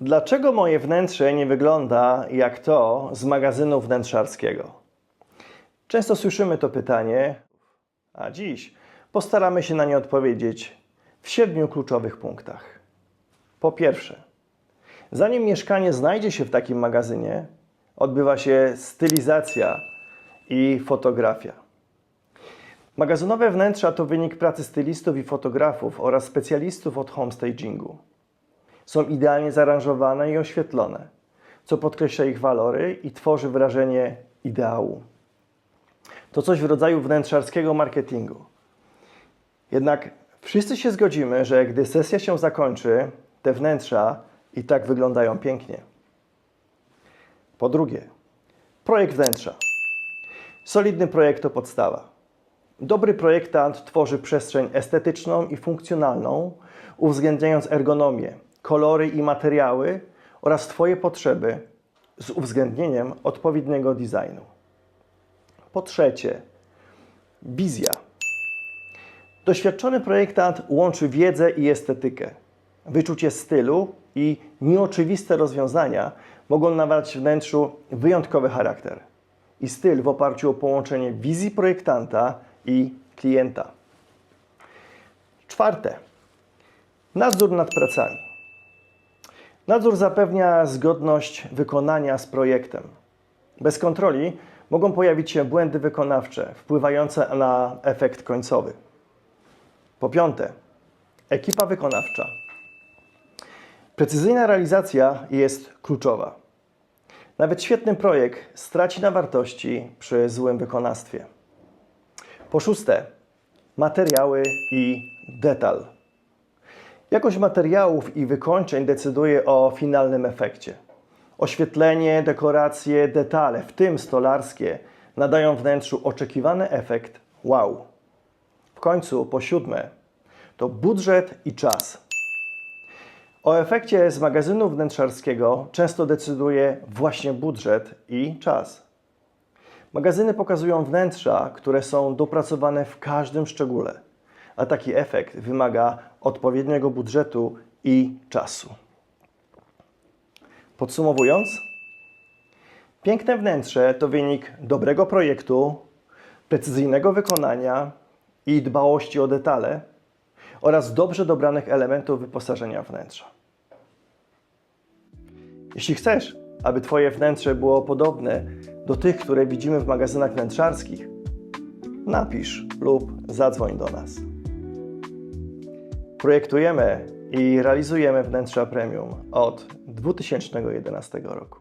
Dlaczego moje wnętrze nie wygląda jak to z magazynu wnętrzarskiego? Często słyszymy to pytanie, a dziś postaramy się na nie odpowiedzieć w siedmiu kluczowych punktach. Po pierwsze, zanim mieszkanie znajdzie się w takim magazynie, odbywa się stylizacja i fotografia. Magazynowe wnętrza to wynik pracy stylistów i fotografów oraz specjalistów od homestagingu. Są idealnie zaaranżowane i oświetlone, co podkreśla ich walory i tworzy wrażenie ideału. To coś w rodzaju wnętrzarskiego marketingu. Jednak wszyscy się zgodzimy, że gdy sesja się zakończy, te wnętrza i tak wyglądają pięknie. Po drugie, projekt wnętrza. Solidny projekt to podstawa. Dobry projektant tworzy przestrzeń estetyczną i funkcjonalną, uwzględniając ergonomię, kolory i materiały oraz Twoje potrzeby z uwzględnieniem odpowiedniego designu. Po trzecie, wizja. Doświadczony projektant łączy wiedzę i estetykę. Wyczucie stylu i nieoczywiste rozwiązania mogą nadać wnętrzu wyjątkowy charakter i styl w oparciu o połączenie wizji projektanta i klienta. Czwarte, nadzór nad pracami. Nadzór zapewnia zgodność wykonania z projektem. Bez kontroli mogą pojawić się błędy wykonawcze wpływające na efekt końcowy. Po piąte, ekipa wykonawcza. Precyzyjna realizacja jest kluczowa. Nawet świetny projekt straci na wartości przy złym wykonawstwie. Po szóste, materiały i detal. Jakość materiałów i wykończeń decyduje o finalnym efekcie. Oświetlenie, dekoracje, detale, w tym stolarskie, nadają wnętrzu oczekiwany efekt wow. W końcu, po siódme, to budżet i czas. O efekcie z magazynu wnętrzarskiego często decyduje właśnie budżet i czas. Magazyny pokazują wnętrza, które są dopracowane w każdym szczególe, a taki efekt wymaga odpowiedniego budżetu i czasu. Podsumowując, piękne wnętrze to wynik dobrego projektu, precyzyjnego wykonania i dbałości o detale oraz dobrze dobranych elementów wyposażenia wnętrza. Jeśli chcesz, aby Twoje wnętrze było podobne do tych, które widzimy w magazynach wnętrzarskich, napisz lub zadzwoń do nas. Projektujemy i realizujemy wnętrza premium od 2011 roku.